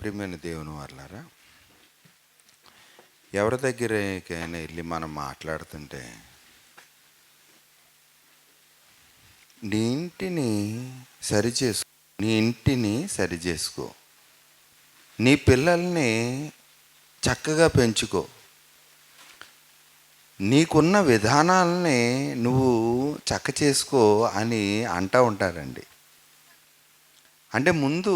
ప్రియమైన దేవుని వాళ్ళారా ఎవరి దగ్గరకైనా వెళ్ళి మనం మాట్లాడుతుంటే నీ ఇంటిని సరి చేసుకో నీ ఇంటిని సరి చేసుకో నీ పిల్లల్ని చక్కగా పెంచుకో నీకున్న విధానాలని నువ్వు చక్క చేసుకో అని అంటూ ఉంటారండి. అంటే ముందు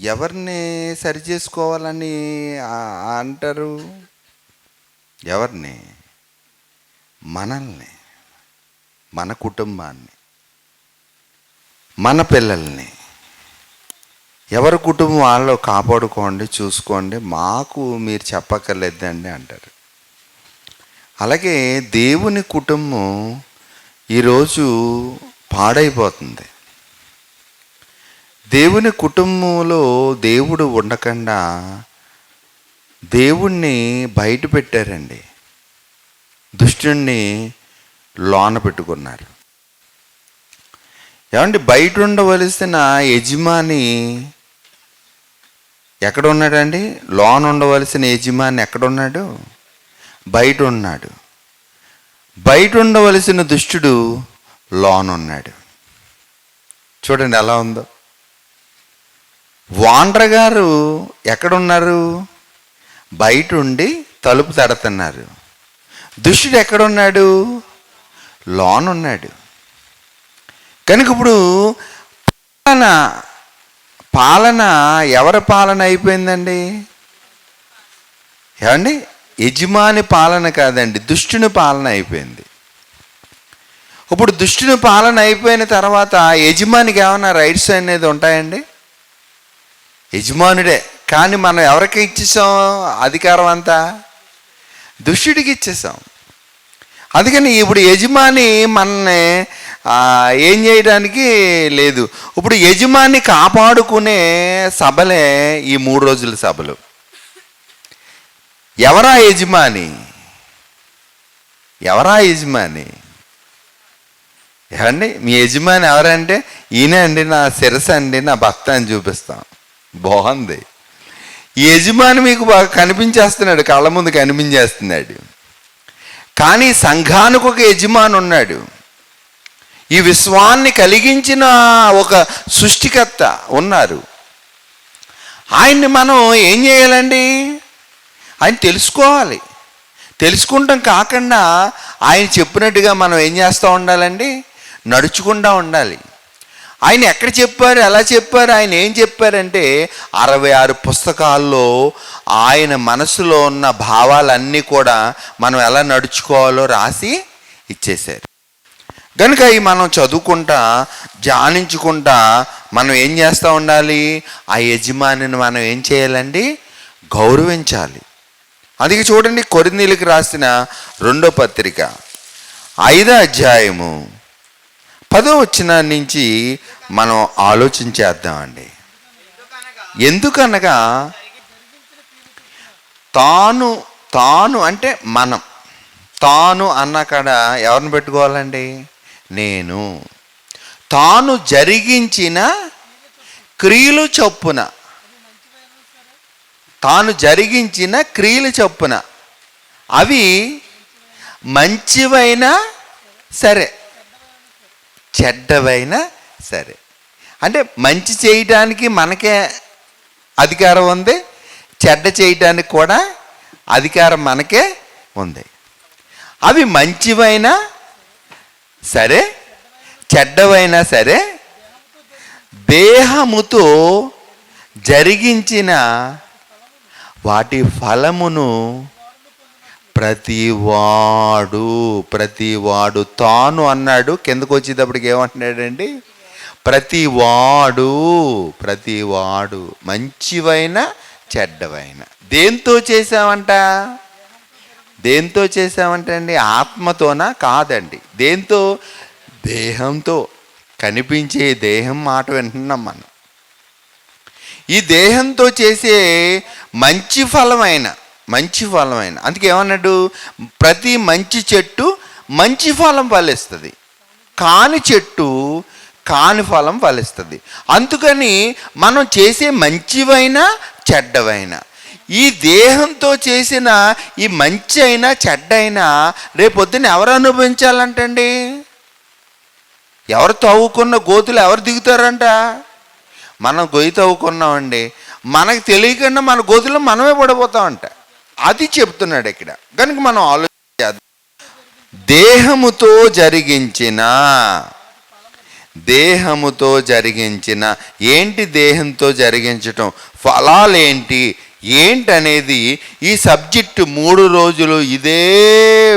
ఎవరిని సరి చేసుకోవాలని అంటారు? ఎవరిని? మనల్ని మన కుటుంబాన్ని మన పిల్లల్ని. ఎవరి కుటుంబం వాళ్ళు కాపాడుకోండి చూసుకోండి మాకు మీరు చెప్పక్కర్లేదండి అంటారు. అలాగే దేవుని కుటుంబం ఈరోజు పాడైపోతుంది. దేవుని కుటుంబంలో దేవుడు ఉండకుండా దేవుణ్ణి బయట పెట్టారండి. దుష్టుణ్ణి లోన పెట్టుకున్నారు. ఏమండి బయట ఉండవలసిన యజమాని ఎక్కడ ఉన్నాడండి? లోన్ ఉండవలసిన యజమాని ఎక్కడ ఉన్నాడు? బయట ఉన్నాడు. బయట ఉండవలసిన దుష్టుడు లోన్ ఉన్నాడు. చూడండి ఎలా ఉందో. వాండ్ర గారు ఎక్కడున్నారు? బయట ఉండి తలుపు తడుతున్నారు. దుష్టుడు ఎక్కడున్నాడు? లోన్ ఉన్నాడు కనుక ఇప్పుడు పాలన పాలన ఎవరి పాలన అయిపోయిందండి? ఏమండి? యజమాని పాలన కాదండి దుష్టుని పాలన అయిపోయింది. ఇప్పుడు దుష్టుని పాలన అయిపోయిన తర్వాత యజమానికి ఏమైనా రైట్స్ అనేది ఉంటాయండి? యజమానుడే. కానీ మనం ఎవరికి ఇచ్చేసాం? అధికారం అంతా? దుష్టుడికి ఇచ్చేసాం. అందుకని ఇప్పుడు యజమాని మనని ఏం చేయడానికి లేదు. ఇప్పుడు యజమాని కాపాడుకునే సభలే ఈ మూడు రోజుల సభలు. ఎవరా యజమాని? ఎవరా యజమాని? ఏమండి? మీ యజమాని ఎవరంటే ఈయన అండి నా శిరస అండి నా భర్త అని చూపిస్తాం. బాగుంది ఈ యజమాని మీకు బాగా కనిపించేస్తున్నాడు కళ్ళ ముందు కనిపించేస్తున్నాడు. కానీ సంఘానికి ఒక యజమాని ఉన్నాడు. ఈ విశ్వాన్ని కలిగించిన ఒక సృష్టికర్త ఉన్నారు. ఆయన్ని మనం ఏం చేయాలండి? ఆయన తెలుసుకోవాలి. తెలుసుకుంటాం కాకుండా ఆయన చెప్పినట్టుగా మనం ఏం చేస్తూ ఉండాలండి? నడుచుకుంటూ ఉండాలి. ఆయన ఎక్కడ చెప్పారు ఎలా చెప్పారు ఆయన ఏం చెప్పారంటే అరవై ఆరు పుస్తకాల్లో ఆయన మనసులో ఉన్న భావాలన్నీ కూడా మనం ఎలా నడుచుకోవాలో రాసి ఇచ్చేశారు. కనుక ఇవి మనం చదువుకుంటా ధ్యానించుకుంటా మనం ఏం చేస్తూ ఉండాలి? ఆ యజమానిని మనం ఏం చేయాలండి? గౌరవించాలి. అందుకే చూడండి కొరిందీలకు రాసిన రెండో పత్రిక ఐదో అధ్యాయము. పదో వచ్చిన నుంచి మనం ఆలోచించేద్దామండి. ఎందుకనగా తాను తాను అంటే మనం. తాను అన్న కాడ ఎవరిని పెట్టుకోవాలండి? నేను. తాను జరిగించిన క్రియలు చొప్పున. తాను జరిగించిన క్రియలు చొప్పున. అవి మంచివైనా సరే. చెడ్డవైనా సరే. అంటే మంచి చేయటానికి మనకే అధికారం ఉంది చెడ్డ చేయటానికి కూడా అధికారం మనకే ఉంది. అవి మంచివైనా సరే చెడ్డవైనా సరే దేహముతో జరిగించిన వాటి ఫలమును ప్రతివాడు ప్రతివాడు తాను అన్నాడు. కిందకు వచ్చేటప్పటికి ఏమంటున్నాడండి? ప్రతివాడు ప్రతివాడు మంచివైన చెడ్డవైన. దేంతో చేసామంట దేంతో చేసామంటే అండి? ఆత్మతోనా కాదండి. దేంతో? దేహంతో. కనిపించే దేహం మాట వింటున్నాం మనం. ఈ దేహంతో చేసే మంచి ఫలమైన మంచి ఫలమైన. అందుకే ఏమన్నాడు? ప్రతి మంచి చెట్టు మంచి ఫలం ఫలిస్తుంది. కాని చెట్టు కాని ఫలం ఫలిస్తుంది. అందుకని మనం చేసే మంచివైనా చెడ్డవైనా. ఈ దేహంతో చేసిన ఈ మంచి అయినా చెడ్డ అయినా రేపొద్దున ఎవరు అనుభవించాలంటండి? ఎవరు తవ్వుకున్న గోతులు ఎవరు దిగుతారంట? మనం గొయ్యి తవ్వుకున్నామండి. మనకు తెలియకుండా మన గోతులు మనమే పడిపోతామంట. అది చెప్తున్నాడు ఇక్కడ. కనుక మనం ఆలోచించాలి దేహముతో జరిగించిన దేహముతో జరిగించిన ఏంటి దేహంతో జరిగించటం ఫలాలేంటి ఏంటి అనేది ఈ సబ్జెక్టు మూడు రోజులు ఇదే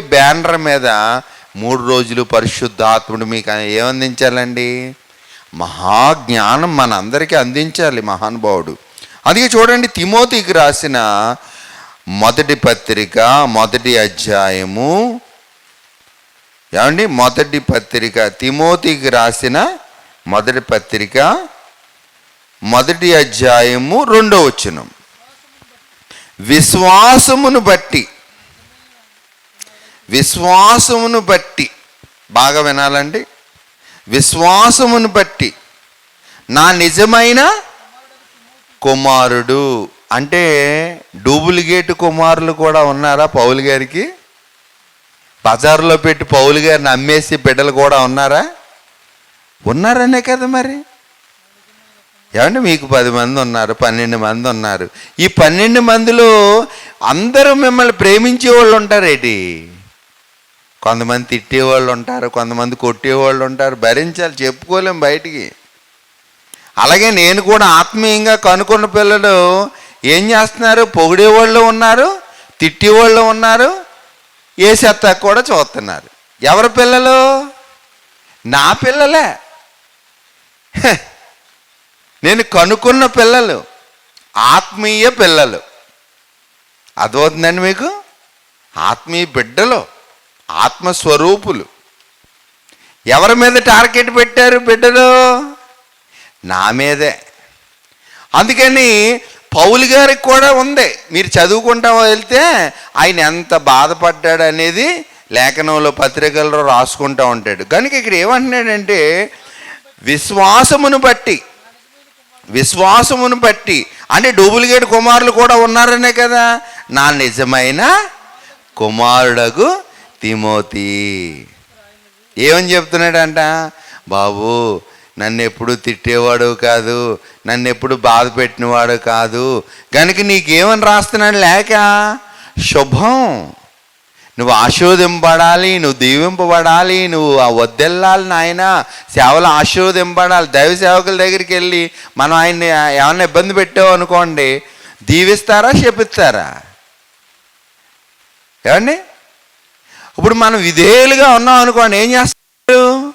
బ్యానర్ మీద మూడు రోజులు పరిశుద్ధాత్ముడు మీకు ఏమందించాలండి మహాజ్ఞానం మన అందరికీ అందించాలి మహానుభావుడు. అందుకే చూడండి తిమోతికి రాసిన మొదటి పత్రిక మొదటి అధ్యాయము. ఏమండి? మొదటి పత్రిక తిమోతికి రాసిన మొదటి పత్రిక మొదటి అధ్యాయము రెండో వచనం. విశ్వాసమును బట్టి విశ్వాసమును బట్టి బాగా వినాలండి. విశ్వాసమును బట్టి నా నిజమైన కుమారుడు. అంటే డూప్లికేట్ కుమారులు కూడా ఉన్నారా పౌలు గారికి? బజార్లో పెట్టి పౌలు గారిని అమ్మేసి బిడ్డలు కూడా ఉన్నారా? ఉన్నారనే కదా మరి. ఏమంటే మీకు పది మంది ఉన్నారు పన్నెండు మంది ఉన్నారు. ఈ పన్నెండు మందిలో అందరూ మిమ్మల్ని ప్రేమించే వాళ్ళు ఉంటారేటి కొంతమంది తిట్టేవాళ్ళు ఉంటారు కొంతమంది కొట్టేవాళ్ళు ఉంటారు భరించాలి చెప్పుకోలేం బయటికి. అలాగే నేను కూడా ఆత్మీయంగా కనుక్కున్న పిల్లలు ఏం చేస్తున్నారు? పొగిడేవాళ్ళు ఉన్నారు తిట్టేవాళ్ళు ఉన్నారు ఏ చెత్త కూడా చూస్తున్నారు. ఎవరి పిల్లలు? నా పిల్లలే. నేను కనుక్కున్న పిల్లలు ఆత్మీయ పిల్లలు. అదవుతుందండి మీకు? ఆత్మీయ బిడ్డలు ఆత్మస్వరూపులు. ఎవరి మీద టార్గెట్ పెట్టారు బిడ్డలు? నా మీదే. అందుకని పౌలు గారికి కూడా ఉంది. మీరు చదువుకుంటా వెళ్తే ఆయన ఎంత బాధపడ్డాడు అనేది లేఖనంలో పత్రికల్లో రాసుకుంటూ ఉంటాడు. కనుక ఇక్కడ ఏమంటున్నాడంటే విశ్వాసమును బట్టి విశ్వాసమును బట్టి అంటే డూప్లికేట్ కుమారులు కూడా ఉన్నారనే కదా? నా నిజమైన కుమారుడగు తిమోతి. ఏమని చెప్తున్నాడంట? బాబు నన్ను ఎప్పుడు తిట్టేవాడు కాదు. నన్ను ఎప్పుడు బాధ పెట్టినవాడు కాదు. కనుక నీకేమని రాస్తున్నాడు లేక? శుభం. నువ్వు ఆశీర్వదింపబడాలి నువ్వు దీవింపబడాలి నువ్వు ఆ వద్దెళ్ళాలి నాయన. సేవలు ఆశీర్వదింపబడాలి. దైవ సేవకుల దగ్గరికి వెళ్ళి మనం ఆయన్ని ఏమన్నా ఇబ్బంది పెట్టావు అనుకోండి దీవిస్తారా చెప్పిస్తారా ఏమండి? ఇప్పుడు మనం విధేయులుగా ఉన్నాం అనుకోండి ఏం చేస్తారు?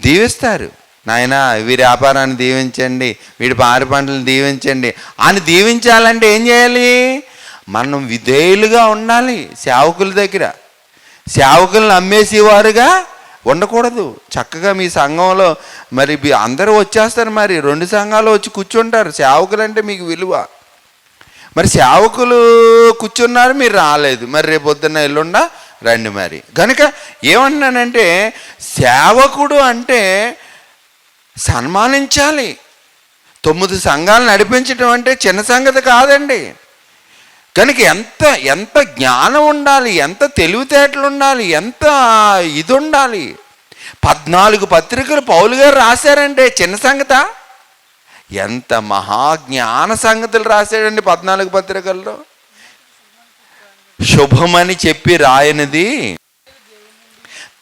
దీవిస్తారు. నాయన వీరి వ్యాపారాన్ని దీవించండి వీడి పారి పంటలు దీవించండి. అని దీవించాలంటే ఏం చేయాలి? మనం విధేయులుగా ఉండాలి సేవకుల దగ్గర. సేవకులను అమ్మేసేవారుగా ఉండకూడదు. చక్కగా మీ సంఘంలో మరి మీ అందరూ వచ్చేస్తారు మరి. రెండు సంఘాలు వచ్చి కూర్చుంటారు. సేవకులు అంటే మీకు విలువ. మరి సేవకులు కూర్చున్నారు మీరు రాలేదు. మరి రేపు పొద్దున్న ఎల్లుండా రండి మరి. కనుక ఏమన్నానంటే సేవకుడు అంటే సన్మానించాలి. తొమ్మిది సంఘాలు నడిపించడం అంటే చిన్న సంగతి కాదండి. కనుక ఎంత ఎంత జ్ఞానం ఉండాలి ఎంత తెలివితేటలు ఉండాలి ఎంత ఇది ఉండాలి పద్నాలుగు పత్రికలు పౌలు గారు రాశారంటే చిన్న సంగత. ఎంత మహాజ్ఞాన సంగతులు రాశాడండి పద్నాలుగు పత్రికల్లో. శుభమని చెప్పి రాయనిది.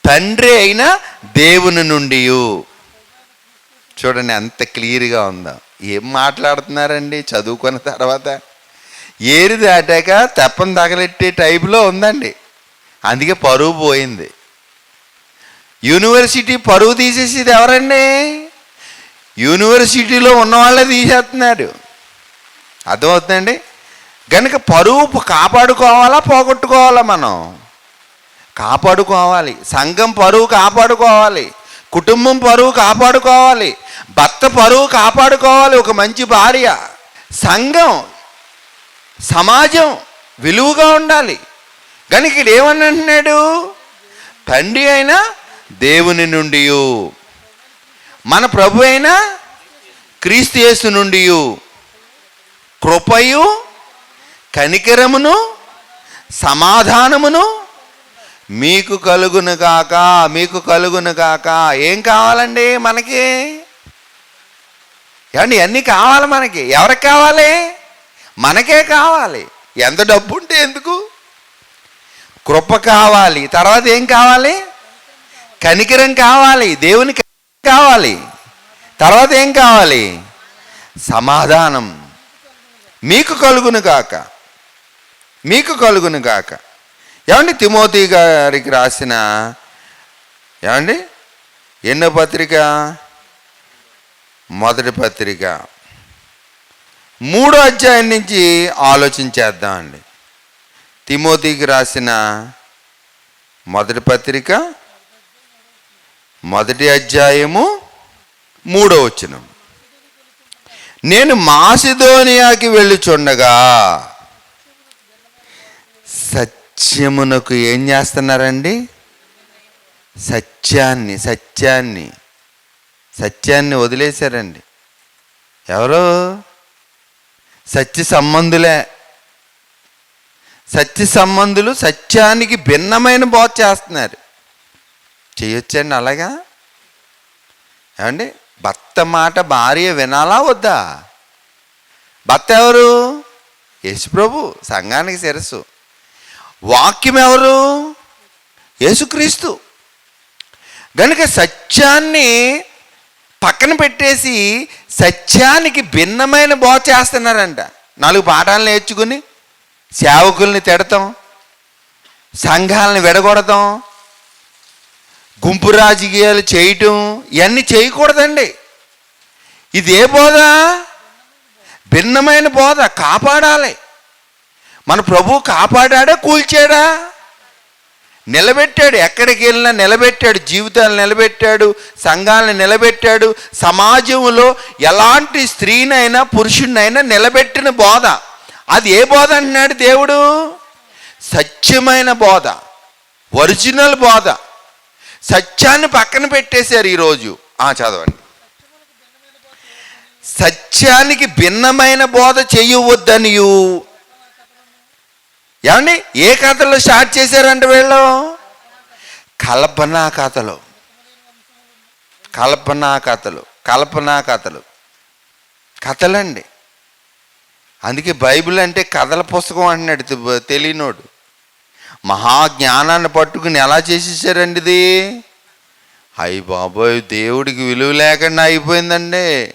తండ్రి అయిన దేవుని నుండి చూడండి ఎంత క్లియర్గా ఉందో? ఏం మాట్లాడుతున్నారండి? చదువుకున్న తర్వాత. ఏరి దాటాక తెప్పని తగలెట్టే టైపులో ఉందండి. అందుకే పరువు పోయింది. యూనివర్సిటీ పరువు తీసేసేది ఎవరండి? యూనివర్సిటీలో ఉన్నవాళ్ళే తీసేస్తున్నారు. తీసేస్తున్నాడు అర్థమవుతుందండి? కనుక పరువు కాపాడుకోవాలా పోగొట్టుకోవాలా మనం? కాపాడుకోవాలి. సంఘం పరువు కాపాడుకోవాలి. కుటుంబం పరువు కాపాడుకోవాలి. భర్త పరువు కాపాడుకోవాలి ఒక మంచి భార్య. సంఘం సమాజం విలువగా ఉండాలి. కానీ ఇక్కడ ఏమని అంటున్నాడు తండ్రి అయిన దేవుని నుండి మన ప్రభు అయినా క్రీస్తు నుండి కృపయు కనికరమును సమాధానమును మీకు కలుగును కాక మీకు కలుగును కాక. ఏం కావాలండి మనకి? ఏమండి అన్నీ కావాలి మనకి? ఎవరికి కావాలి? మనకే కావాలి. ఎంత డబ్బు ఉంటే ఎందుకు? కృప కావాలి. తర్వాత ఏం కావాలి? కనికరం కావాలి. దేవుని కావాలి. తర్వాత ఏం కావాలి? సమాధానం. మీకు కలుగును కాక. మీకు కలుగును కాక. ఏమండి తిమోతి గారికి రాసిన ఏమండి? ఎన్నో పత్రిక? మొదటి పత్రిక. మూడో అధ్యాయం నుంచి ఆలోచించేద్దామండి తిమోతికి రాసిన మొదటి పత్రిక మొదటి అధ్యాయము మూడో వచనం. నేను మాసిదోనియాకి వెళ్ళుచుండగా సత్యమునకు ఏం చేస్తున్నారండి? సత్యాన్ని సత్యాన్ని సత్యాన్ని వదిలేశారండి. ఎవరు? సత్య సంబంధులే సత్య సంబంధులు సత్యానికి భిన్నమైన బోధ చేస్తున్నారు. చేయొచ్చండి అలాగా? ఏమండి? భర్త మాట భార్య వినాలా వద్దా? భర్త ఎవరు? యేసుప్రభు సంఘానికి శిరస్సు. వాక్యం ఎవరు? యేసుక్రీస్తు. కనుక సత్యాన్ని పక్కన పెట్టేసి సత్యానికి భిన్నమైన బోధ చేస్తున్నారంట. నాలుగు పాఠాలు నేర్చుకుని సేవకుల్ని తిడతాం సంఘాలను విడగొడతాం గుంపు రాజకీయాలు చేయటం ఇవన్నీ చేయకూడదండి. ఇది ఏ బోధ? భిన్నమైన బోధ కాపాడాలి. మన ప్రభు కాపాడాడా కూల్చాడా? నిలబెట్టాడు. ఎక్కడికి వెళ్ళినా నిలబెట్టాడు. జీవితాలు నిలబెట్టాడు. సంఘాలను నిలబెట్టాడు. సమాజంలో ఎలాంటి స్త్రీనైనా పురుషుడినైనా నిలబెట్టిన బోధ. అది ఏ బోధ అంటున్నాడు దేవుడు? సత్యమైన బోధ. ఒరిజినల్ బోధ. సత్యాన్ని పక్కన పెట్టేశారు ఈరోజు. ఆ చదవండి. సత్యానికి భిన్నమైన బోధ చేయవద్దనియు. ఏమండి? ఏ కథలో స్టార్ట్ చేశారంట వీళ్ళు? కల్పనా కథలు కల్పనా కథలు కల్పనా కథలు కథలండి. అందుకే బైబిల్ అంటే కథల పుస్తకం అంటున్నాడు తెలియనోడు. మహాజ్ఞానాన్ని పట్టుకుని ఎలా చేసేసారండి ఇది? అయ్యి బాబోయ్ దేవుడికి విలువ లేకుండా అయిపోయిందండి.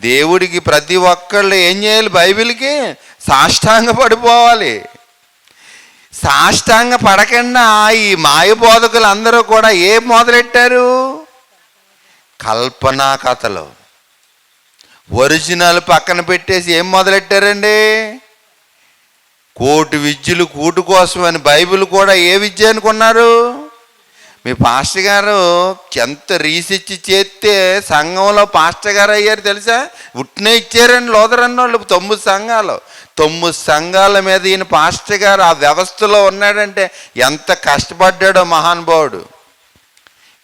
దేవుడికి ప్రతి ఒక్కళ్ళు ఏం చేయాలి బైబిల్కి? సాష్టాంగ పడిపోవాలి సాష్టాంగ పడకుండా ఈ మాయ బోధకులు అందరూ కూడా ఏం మొదలెట్టారు? కల్పనా కథలు. ఒరిజినల్ పక్కన పెట్టేసి ఏం మొదలెట్టారండి? కోటి విద్యలు కూటు కోసం అని బైబిల్ కూడా ఏ విద్య అనుకున్నారు? మీ పాస్టర్ గారు ఎంత రీసెర్చ్ చేస్తే సంఘంలో పాస్టర్ గారు అయ్యారు తెలుసా? ఉట్నే ఇచ్చారండి లోదరన్న వాళ్ళు తొమ్మిది సంఘాలు. తొమ్మిది సంఘాల మీద ఈయన పాస్టర్ గారు ఆ వ్యవస్థలో ఉన్నాడంటే ఎంత కష్టపడ్డాడో మహానుభావుడు.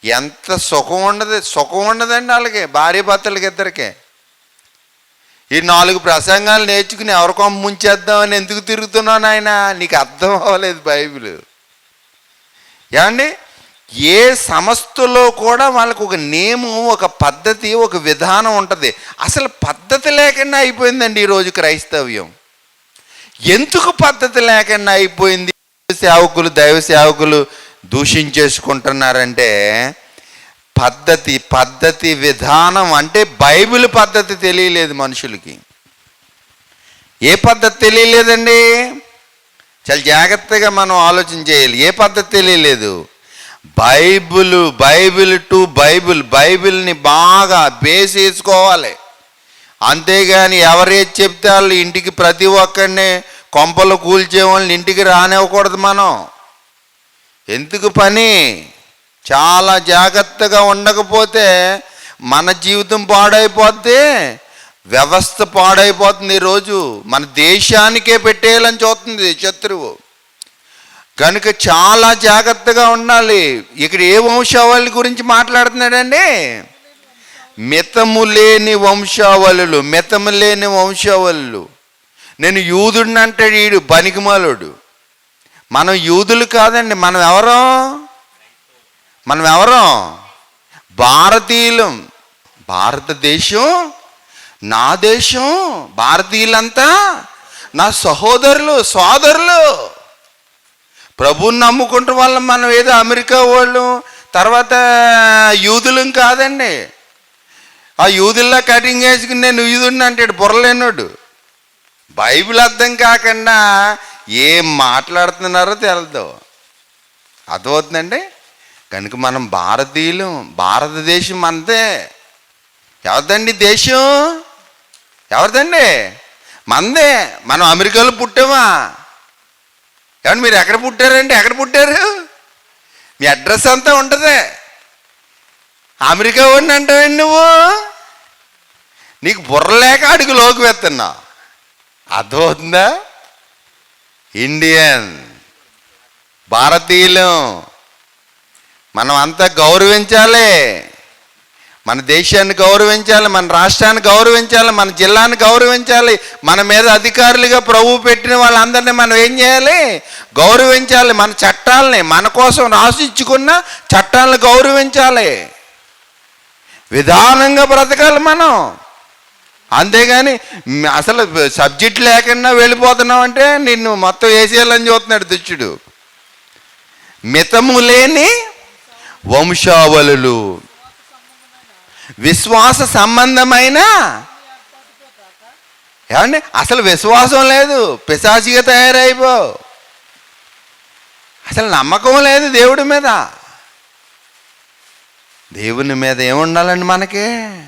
ఎంత సుఖం ఉండదు సుఖం ఉండదండి వాళ్ళకి భార్య భర్తలకి ఇద్దరికి. ఈ నాలుగు ప్రసంగాలు నేర్చుకుని ఎవరికో ముంచేద్దామని ఎందుకు తిరుగుతున్నావు నాయన? నీకు అర్థం అవ్వలేదు బైబిల్. ఏమండి? ఏ సంస్థలో కూడా వాళ్ళకు ఒక నియమం ఒక పద్ధతి ఒక విధానం ఉంటుంది. అసలు పద్ధతి లేకుండా అయిపోయిందండి ఈరోజు క్రైస్తవ్యం. ఎందుకు పద్ధతి లేకుండా అయిపోయింది? సేవకులు దైవ సేవకులు దూషించేసుకుంటున్నారంటే పద్ధతి పద్ధతి విధానం అంటే బైబిల్ పద్ధతి తెలియలేదు మనుషులకి. ఏ పద్ధతి తెలియలేదండి? చాలా జాగ్రత్తగా మనం ఆలోచన చేయాలి. ఏ పద్ధతి తెలియలేదు? బైబిల్ బైబిల్ టు బైబిల్ బైబిల్ని బాగా బేస్ వేసుకోవాలి అంతేగాని ఎవరేది చెప్తే వాళ్ళు ఇంటికి ప్రతి ఒక్కరిని కొంపలు కూల్చే వాళ్ళని ఇంటికి రానివ్వకూడదు మనం. ఎందుకు పని? చాలా జాగ్రత్తగా ఉండకపోతే మన జీవితం పాడైపోద్ది వ్యవస్థ పాడైపోతుంది ఈరోజు మన దేశానికే పెట్టేయాలని చూస్తుంది శత్రువు. కనుక చాలా జాగ్రత్తగా ఉండాలి. ఇక్కడ ఏ వంశావళి గురించి మాట్లాడుతున్నాడండి? మితము లేని వంశావళులు మితము లేని వంశావళులు. నేను యూదుడిని అంటాడు వీడు బనికిమాలోడు. మనం యూదులు కాదండి మనం ఎవరం? మనం ఎవరం? భారతీయులం. భారతదేశం నా దేశం భారతీయులంతా నా సహోదరులు సోదరులు. ప్రభువుని నమ్ముకుంటే వాళ్ళం మనం ఏదో అమెరికా వాళ్ళు తర్వాత యూదులం కాదండి. ఆ యూదుల్లా కటింగ్ వేసుకుని నేను యూదుడిని అంటాడు బుర్రలేనోడు. బైబిల్ అర్థం కాకుండా ఏం మాట్లాడుతున్నారో తెలదు. అర్థమవుతుందండి? కనుక మనం భారతీయులు భారతదేశం మనదే ఎవరిదండి దేశం? ఎవరిదండి? మందే. మనం అమెరికాలో పుట్టామా? ఏమండి మీరు ఎక్కడ పుట్టారండి? ఎక్కడ పుట్టారు? మీ అడ్రస్ అంతా ఉంటుంది. అమెరికా వాడిని అంటావండి నువ్వు? నీకు బుర్రలేక అడుగు లోకి వెళ్తున్నావు అర్థమవుతుందా? ఇండియన్ భారతీయులం. మనం అంతా గౌరవించాలి. మన దేశాన్ని గౌరవించాలి మన రాష్ట్రాన్ని గౌరవించాలి మన జిల్లాని గౌరవించాలి. మన మీద అధికారులుగా ప్రభు పెట్టిన వాళ్ళందరినీ మనం ఏం చేయాలి? గౌరవించాలి. మన చట్టాలని మన కోసం రాసిచ్చుకున్న చట్టాలను గౌరవించాలి. విధానంగా బ్రతకాలి మనం. అంతేగాని అసలు సబ్జెక్ట్ లేకుండా వెళ్ళిపోతున్నావు అంటే నిన్ను మొత్తం వేసేయాలని చూస్తున్నాడు దుష్టుడు. మితము లేని వంశావళులు. విశ్వాస సంబంధమైన ఏమండి? అసలు విశ్వాసం లేదు. పిశాచిగా తయారైపో. అసలు నమ్మకం లేదు దేవుడి మీద. దేవుని మీద ఏముండాలండి మనకి?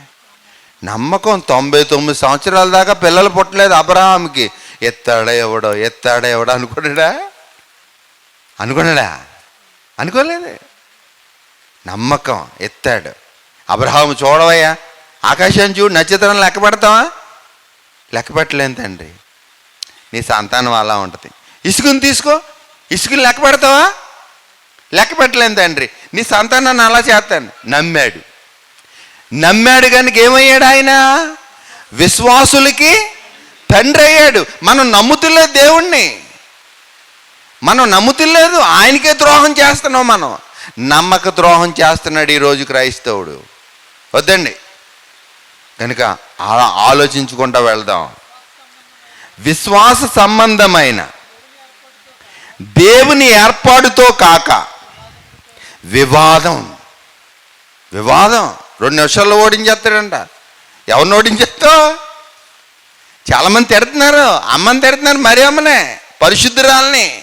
నమ్మకం తొంభై తొమ్మిది సంవత్సరాల దాకా పిల్లలు పుట్టలేదు అబ్రహాంకి ఎత్తాడా ఎవడో ఎత్తాడా ఎవడో అనుకున్నాడా? అనుకున్నాడా? అనుకోలేదు. నమ్మకం ఎత్తాడు. అబ్రహాం చూడవయ్యా ఆకాశాన్ని చూడు నక్షత్రం లెక్క పెడతావా? లెక్క పెట్టలేను తండ్రి. నీ సంతానం అలా ఉంటుంది. ఇసుకుని తీసుకో ఇసుకుని లెక్క పెడతావా? లెక్క పెట్టలేను తండ్రి. నీ సంతానాన్ని అలా చేస్తాను. నమ్మాడు. నమ్మాడు కనుక ఏమయ్యాడు ఆయన? విశ్వాసులకి తండ్రి అయ్యాడు. మనం నమ్ముతులేదు దేవుణ్ణి. మనం నమ్ముతులేదు ఆయనకే ద్రోహం చేస్తున్నాం మనం. నమ్మక ద్రోహం చేస్తున్నాడు ఈరోజు క్రైస్తవుడు. వద్దండి. కనుక ఆలోచించుకుంటా వెళ్దాం. విశ్వాస సంబంధమైన దేవుని ఏర్పాటుతో కాక వివాదం. వివాదం. రెండు నిమిషాల్లో ఓడించేస్తాడంట. ఎవరిని ఓడించేస్తావు? చాలామంది తిడుతున్నారు. అమ్మని తిడుతున్నారు మరి అమ్మనే? పరిశుద్ధురాలని.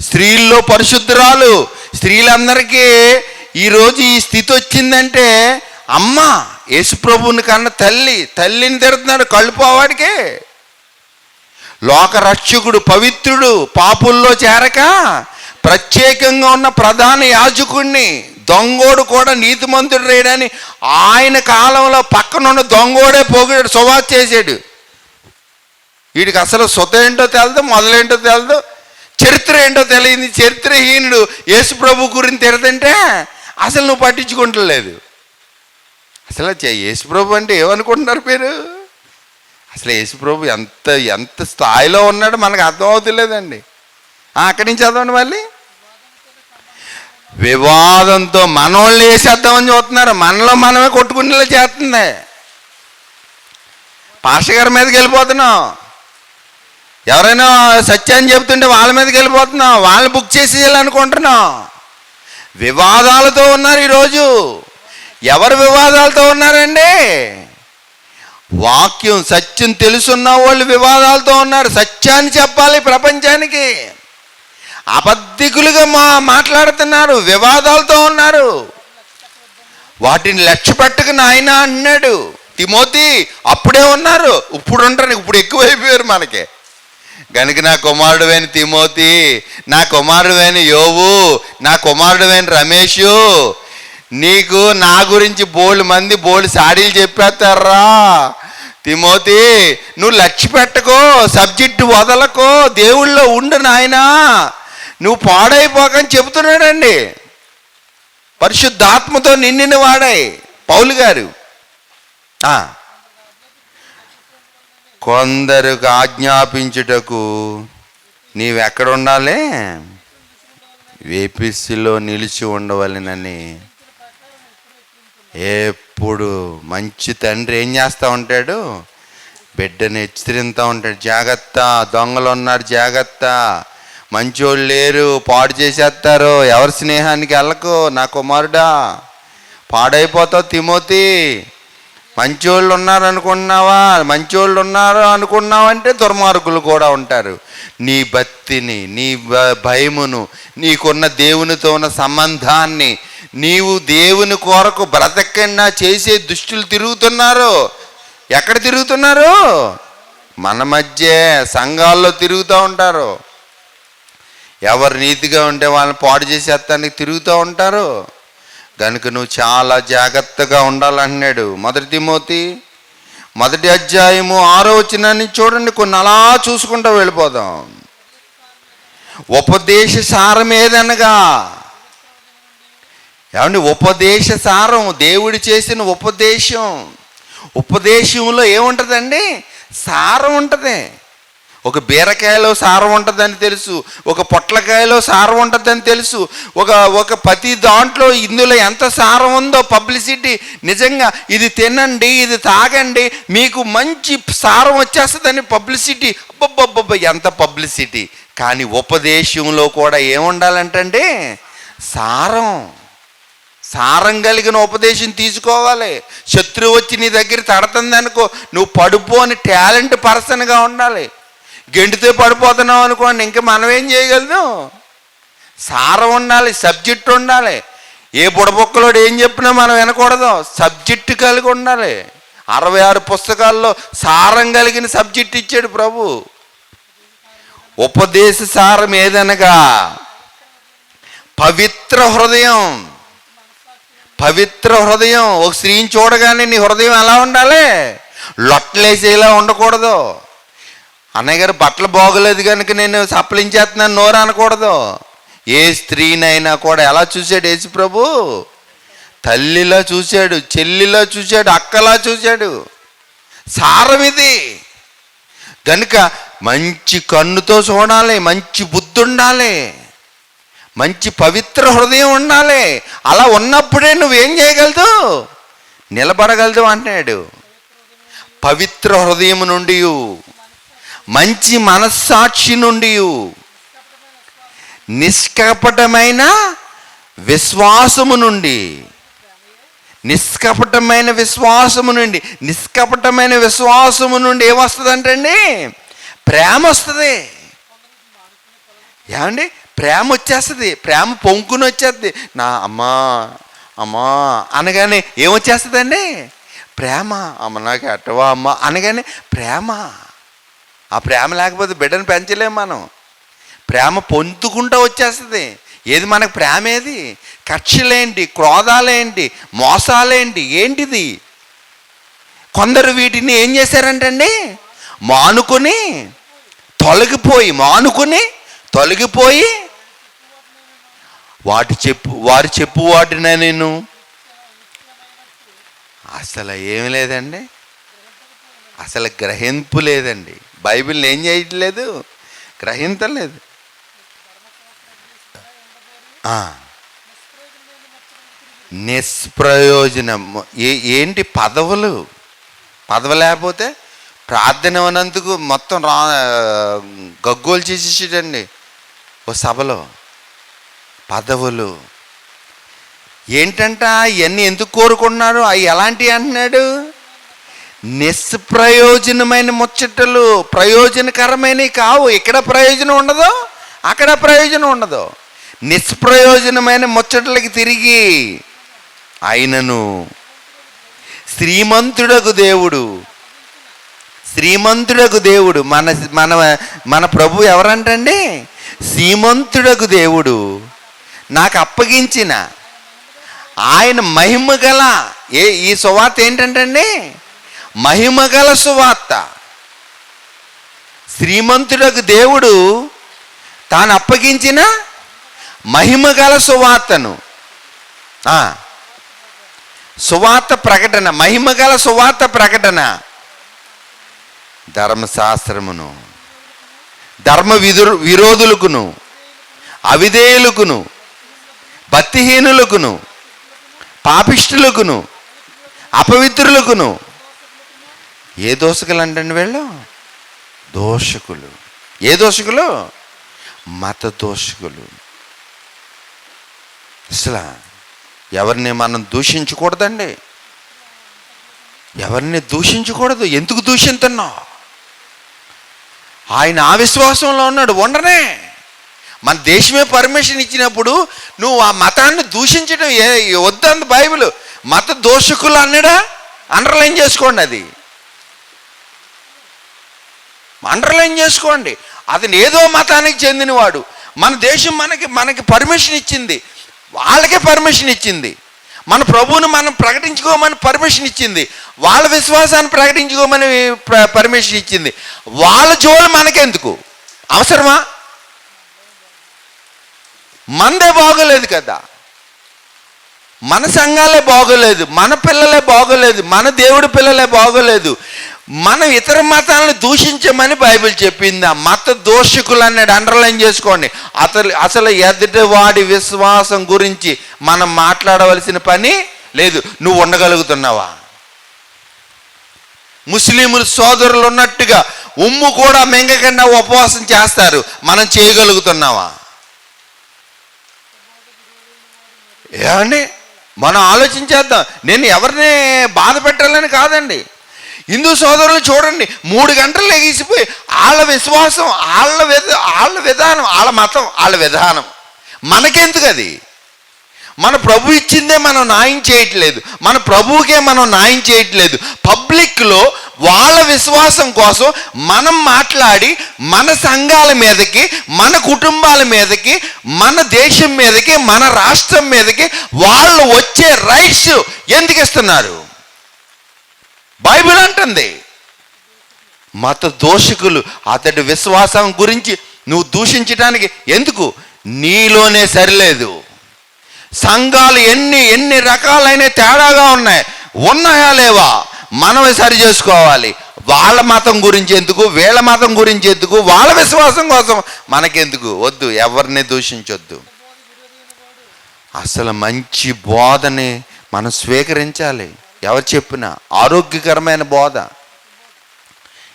స్త్రీల్లో పరిశుద్ధురాలు. స్త్రీలందరికీ ఈరోజు ఈ స్థితి వచ్చిందంటే అమ్మ యేసుప్రభుని కన్న తల్లి తల్లిని తిడుతున్నాడు కళ్ళుపోవాడికి లోకరక్షకుడు లోక రక్షకుడు పవిత్రుడు పాపుల్లో చేరక ప్రత్యేకంగా ఉన్న ప్రధాన యాజకుణ్ణి దొంగోడు కూడా నీతిమంతుడు రేడని ఆయన కాలంలో పక్కనున్న దొంగోడే పోగాడు సువార్త చేసాడు వీడికి అసలు సొత ఏంటో తెలదు మొదలేంటో తెలదు చరిత్ర ఏంటో తెలియదు చరిత్రహీనుడు యేసు ప్రభు గురించి తిడతంటే అసలు నువ్వు పట్టించుకుంటలేదు. అసలు యేసుప్రభు అంటే ఏమనుకుంటున్నారు మీరు? అసలు యేసుప్రభు ఎంత ఎంత స్థాయిలో ఉన్నాడో మనకు అర్థం అవుతలేదండి. అక్కడి నుంచి చదవండి మళ్ళీ. వివాదంతో మనోళ్ళు వేసేద్దామని చూస్తున్నారు. మనలో మనమే కొట్టుకునేలా చేస్తుంది. పాష గారి మీదకి వెళ్ళిపోతున్నాం. ఎవరైనా సత్యాన్ని చెబుతుంటే వాళ్ళ మీదకి వెళ్ళిపోతున్నాం. వాళ్ళని బుక్ చేసేయాలనుకుంటున్నాం వివాదాలతో ఉన్నారు ఈరోజు. ఎవరు వివాదాలతో ఉన్నారండి? వాక్యం సత్యం తెలుసున్న వాళ్ళు వివాదాలతో ఉన్నారు. సత్యాన్ని చెప్పాలి ప్రపంచానికి. అబద్ధికులుగా మా మాట్లాడుతున్నారు వివాదాలతో ఉన్నారు. వాటిని లక్ష్య పెట్టక నాయన అన్నాడు. తిమోతి అప్పుడే ఉన్నారు. ఇప్పుడు ఉంటారు ఇప్పుడు ఎక్కువైపోయారు మనకి. గనుక నా కుమారుడువైన తిమోతి నా కుమారుడువైన యోవు నా కుమారుడువైన రమేషు నీకు నా గురించి బోళ్ళు మంది బోళ్ళు సాడీలు చెప్పేస్తారా? తిమోతి నువ్వు లక్ష్య పెట్టకో సబ్జెక్టు వదలకో దేవుళ్ళో ఉండు నాయనా. నువ్వు పాడైపోకని చెబుతున్నాడండి. పరిశుద్ధాత్మతో నిండిన వాడాయి పౌలు గారు. కొందరుకు ఆజ్ఞాపించుటకు నీవెక్కడ ఉండాలి ఏపీసీలో నిలిచి ఉండవలెనని. ఎప్పుడు మంచి తండ్రి ఏం చేస్తూ ఉంటాడు? బిడ్డని హెచ్చరిస్తూ ఉంటాడు. జాగ్రత్త దొంగలు ఉన్నారు జాగ్రత్త. మంచోళ్ళు లేరు పాడు చేసేస్తారు ఎవరి స్నేహానికి వెళ్ళకు నా కుమారుడా. పాడైపోతావు తిమోతి. మంచోళ్ళు ఉన్నారు అనుకున్నావా మంచోళ్ళు ఉన్నారు అనుకున్నావంటే దుర్మార్గులు కూడా ఉంటారు. నీ భక్తిని నీ భయమును నీకున్న దేవునితో ఉన్న సంబంధాన్ని నీవు దేవుని కొరకు బ్రతకన్నా చేసే దుష్టులు తిరుగుతున్నారు. ఎక్కడ తిరుగుతున్నారు? మన మధ్య సంఘాల్లో తిరుగుతూ ఉంటారు. ఎవరు నీతిగా ఉంటే వాళ్ళని పాడు చేసేస్తానికి తిరుగుతూ ఉంటారు. కనుక నువ్వు చాలా జాగ్రత్తగా ఉండాలన్నాడు మొదటి తిమోతి మొదటి అధ్యాయము ఆరో వచ్చినాన్ని చూడండి కొన్ని అలా చూసుకుంటూ వెళ్ళిపోదాం. ఉపదేశ సారం ఏదనగా? ఏమండి ఉపదేశ సారం దేవుడు చేసిన ఉపదేశం. ఉపదేశంలో ఏముంటుందండి? సారం ఉంటుంది. ఒక బీరకాయలో సారం ఉంటుందని తెలుసు ఒక పొట్లకాయలో సారం ఉంటుందని తెలుసు ఒక ఒక ప్రతి దాంట్లో ఇందులో ఎంత సారం ఉందో పబ్లిసిటీ నిజంగా ఇది తినండి ఇది తాగండి మీకు మంచి సారం వచ్చేస్తుందని పబ్లిసిటీ అబ్బబ్బబ్బబ్బ ఎంత పబ్లిసిటీ. కానీ ఉపదేశంలో కూడా ఏముండాలంటే సారం. సారం కలిగిన ఉపదేశం తీసుకోవాలి. శత్రువు వచ్చి నీ దగ్గర తడుతుంది అనుకో నువ్వు అని టాలెంట్ పర్సన్గా ఉండాలి. గెంటితే పడిపోతున్నాం అనుకోండి ఇంకా మనం ఏం చేయగలదు సారం ఉండాలి సబ్జెక్ట్ ఉండాలి. ఏ బుడబొక్కలోడు ఏం చెప్పినా మనం వినకూడదు. సబ్జెక్ట్ కలిగి ఉండాలి. అరవై ఆరు పుస్తకాల్లో సారం కలిగిన సబ్జెక్ట్ ఇచ్చాడు ప్రభు. ఉపదేశ సారం ఏదనగా? పవిత్ర హృదయం. పవిత్ర హృదయం. ఒక స్త్రీని చూడగానే నీ హృదయం ఎలా ఉండాలి? లొట్టలేసేలా ఉండకూడదు. అన్నయ్య గారు బట్టలు బాగోలేదు కనుక నేను సప్పలించేస్తున్నాను నోరు అనకూడదు. ఏ స్త్రీనైనా కూడా ఎలా చూశాడు యేసు ప్రభు? తల్లిలా చూశాడు చెల్లిలా చూశాడు అక్కలా చూశాడు. సారం ఇది. కనుక మంచి కన్నుతో చూడాలి మంచి బుద్ధి ఉండాలి మంచి పవిత్ర హృదయం ఉండాలి. అలా ఉన్నప్పుడే నువ్వేం చేయగలదు? నిలబడగలదు అంటున్నాడు. పవిత్ర హృదయం నుండి మంచి మనస్సాక్షి నుండి నిష్కపటమైన విశ్వాసము నుండి. నిష్కపటమైన విశ్వాసము నుండి. నిష్కపటమైన విశ్వాసము నుండి ఏమొస్తుందంటండి ప్రేమ వస్తుంది. ఏమండి? ప్రేమ వచ్చేస్తుంది. ప్రేమ పొంకుని వచ్చేస్తుంది. నా అమ్మా అమ్మా అనగానే ఏమొచ్చేస్తుందండి ప్రేమ. అమ్మ నాకు ఎట్టవా అమ్మ అనగానే ప్రేమ. ఆ ప్రేమ లేకపోతే బిడ్డను పెంచలేం మనం. ప్రేమ పొందుకుంటూ వచ్చేస్తుంది. ఏది మనకు ప్రేమ ఏది కక్షలేంటి? క్రోధాలేంటి? మోసాలేంటి? ఏంటిది? కొందరు వీటిని ఏం చేశారంటండి? మానుకొని తొలగిపోయి మానుకొని తొలగిపోయి వాటి చెప్పు వారు చెప్పు వాటినే నేను. అసలు ఏమి లేదండి. అసలు గ్రహింపు లేదండి. బైబిల్ని ఏం చేయట్లేదు? గ్రహించలేదు నిష్ప్రయోజనం ఏ ఏంటి పదవులు? పదవి లేకపోతే ప్రార్థన ఉన్నందుకు మొత్తం రా గగ్గోలు చేసేసాడండి ఓ సభలో. పదవులు. ఏంటంట ఇవన్నీ ఎందుకు కోరుకుంటున్నారు? అవి ఎలాంటివి అంటున్నాడు? నిష్ప్రయోజనమైన ముచ్చటలు ప్రయోజనకరమైనవి కావు. ఇక్కడ ప్రయోజనం ఉండదు అక్కడ ప్రయోజనం ఉండదు. నిష్ప్రయోజనమైన ముచ్చటలకి తిరిగి ఆయనను శ్రీమంతుడకు దేవుడు శ్రీమంతుడకు దేవుడు మన మన మన ప్రభు ఎవరంటండి? శ్రీమంతుడకు దేవుడు నాకు అప్పగించిన. ఆయన మహిమ గల ఏ ఈ సువార్త ఏంటంటండి? మహిమ గల సువార్త. శ్రీమంతుడకు దేవుడు తాను అప్పగించిన మహిమ గల సువార్తను. సువార్త ప్రకటన మహిమ గల సువార్త ప్రకటన. ధర్మశాస్త్రమును ధర్మ విధు విరోధులకును అవిధేయులకును భక్తిహీనులకును పాపిష్టులకును అపవిత్రులకును ఏ దోషకులు అంటండి వీళ్ళు? దోషకులు. ఏ దోషకులు? మత దోషకులు. అసలు ఎవరిని మనం దూషించకూడదండి? ఎవరిని దూషించకూడదు? ఎందుకు దూషిస్తున్నావు ఆయన అవిశ్వాసంలో ఉన్నాడు ఉండనే. మన దేశమే పర్మిషన్ ఇచ్చినప్పుడు నువ్వు ఆ మతాన్ని దూషించడం ఏ వద్దంది బైబిల్. మత దోషకులు అన్నాడా? అండర్లైన్ చేసుకోండి అది. అండర్లైన్ చేసుకోండి. అతను ఏదో మతానికి చెందినవాడు. మన దేశం మనకి మనకి పర్మిషన్ ఇచ్చింది. వాళ్ళకే పర్మిషన్ ఇచ్చింది. మన ప్రభువును మనం ప్రకటించుకోమని పర్మిషన్ ఇచ్చింది. వాళ్ళ విశ్వాసాన్ని ప్రకటించుకోమని పర్మిషన్ ఇచ్చింది. వాళ్ళ జోలు మనకెందుకు? అవసరమా? మందే బాగోలేదు కదా. మన సంఘాలే బాగోలేదు. మన పిల్లలే బాగోలేదు. మన దేవుడి పిల్లలే బాగోలేదు. మనం ఇతర మతాలను దూషించమని బైబిల్ చెప్పింది. ఆ మత దోషకులు అన్నాడు అండర్లైన్ చేసుకోండి. అతను అసలు ఎదుటి వాడి విశ్వాసం గురించి మనం మాట్లాడవలసిన పని లేదు. నువ్వు ఉండగలుగుతున్నావా? ముస్లింలు సోదరులు ఉన్నట్టుగా ఉమ్ము కూడా మింగకుండా ఉపవాసం చేస్తారు. మనం చేయగలుగుతున్నావా? ఏమండి? మనం ఆలోచించేద్దాం. నేను ఎవరిని బాధ పెట్టాలని కాదండి. హిందూ సోదరులు చూడండి మూడు గంటలు లెగిసిపోయి వాళ్ళ విశ్వాసం వాళ్ళ విధ వాళ్ళ విధానం వాళ్ళ మతం వాళ్ళ విధానం. మనకెందుకు అది? మన ప్రభు ఇచ్చిందే మనం న్యాయం చేయట్లేదు. మన ప్రభువుకే మనం న్యాయం చేయట్లేదు. పబ్లిక్లో వాళ్ళ విశ్వాసం కోసం మనం మాట్లాడి మన సంఘాల మీదకి మన కుటుంబాల మీదకి మన దేశం మీదకి మన రాష్ట్రం మీదకి వాళ్ళు వచ్చే రైట్స్ ఎందుకు ఇస్తున్నారు? బైబిల్ అంటుంది. మత దోషకులు అతడి విశ్వాసం గురించి నువ్వు దూషించడానికి ఎందుకు? నీలోనే సరిలేదు. సంఘాలు ఎన్ని ఎన్ని రకాలైన తేడాగా ఉన్నాయి. ఉన్నాయా లేవా? మనమే సరి చేసుకోవాలి. వాళ్ళ మతం గురించి ఎందుకు? వీళ్ళ మతం గురించి ఎందుకు? వాళ్ళ విశ్వాసం కోసం మనకెందుకు? వద్దు ఎవరిని దూషించొద్దు. అసలు మంచి బోధని మనం స్వీకరించాలి. ఎవరు చెప్పిన? ఆరోగ్యకరమైన బోధ.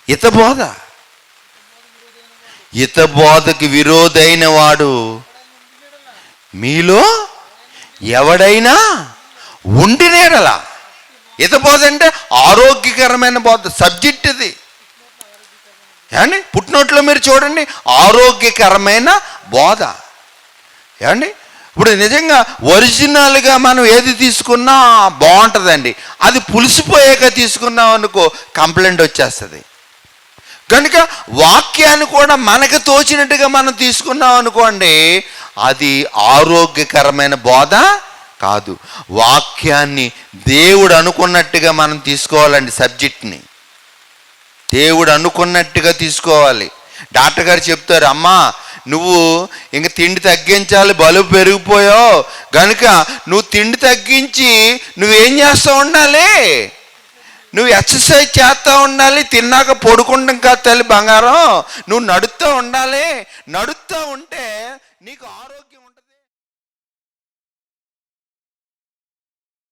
ఇత బోధ. ఇత బోధకి విరోధైన వాడు మీలో ఎవడైనా ఉండినేడలా ఇత బోధ అంటే ఆరోగ్యకరమైన బోధ. సబ్జెక్ట్ ఇది. ఏమండి? పుట్టినోట్లో మీరు చూడండి ఆరోగ్యకరమైన బోధ. ఏమండి? ఇప్పుడు నిజంగా ఒరిజినల్గా మనం ఏది తీసుకున్నా బాగుంటుందండి. అది పులిసిపోయాక తీసుకున్నాం అనుకో కంప్లైంట్ వచ్చేస్తుంది. కనుక వాక్యాన్ని కూడా మనకు తోచినట్టుగా మనం తీసుకున్నాం అనుకోండి అది ఆరోగ్యకరమైన బోధ కాదు. వాక్యాన్ని దేవుడు అనుకున్నట్టుగా మనం తీసుకోవాలండి సబ్జెక్ట్ని. దేవుడు అనుకున్నట్టుగా తీసుకోవాలి. డాక్టర్ గారు చెప్తారు అమ్మా నువ్వు ఇంక తిండి తగ్గించాలి బలుపు పెరిగిపోయావు. కనుక నువ్వు తిండి తగ్గించి నువ్వేం చేస్తూ ఉండాలి? నువ్వు ఎక్సర్సైజ్ చేస్తూ ఉండాలి తిన్నాక పడుకుంటాం కాదు తల్లి బంగారం. నువ్వు నడుస్తూ ఉండాలి. నడుస్తూ ఉంటే నీకు ఆరోగ్యం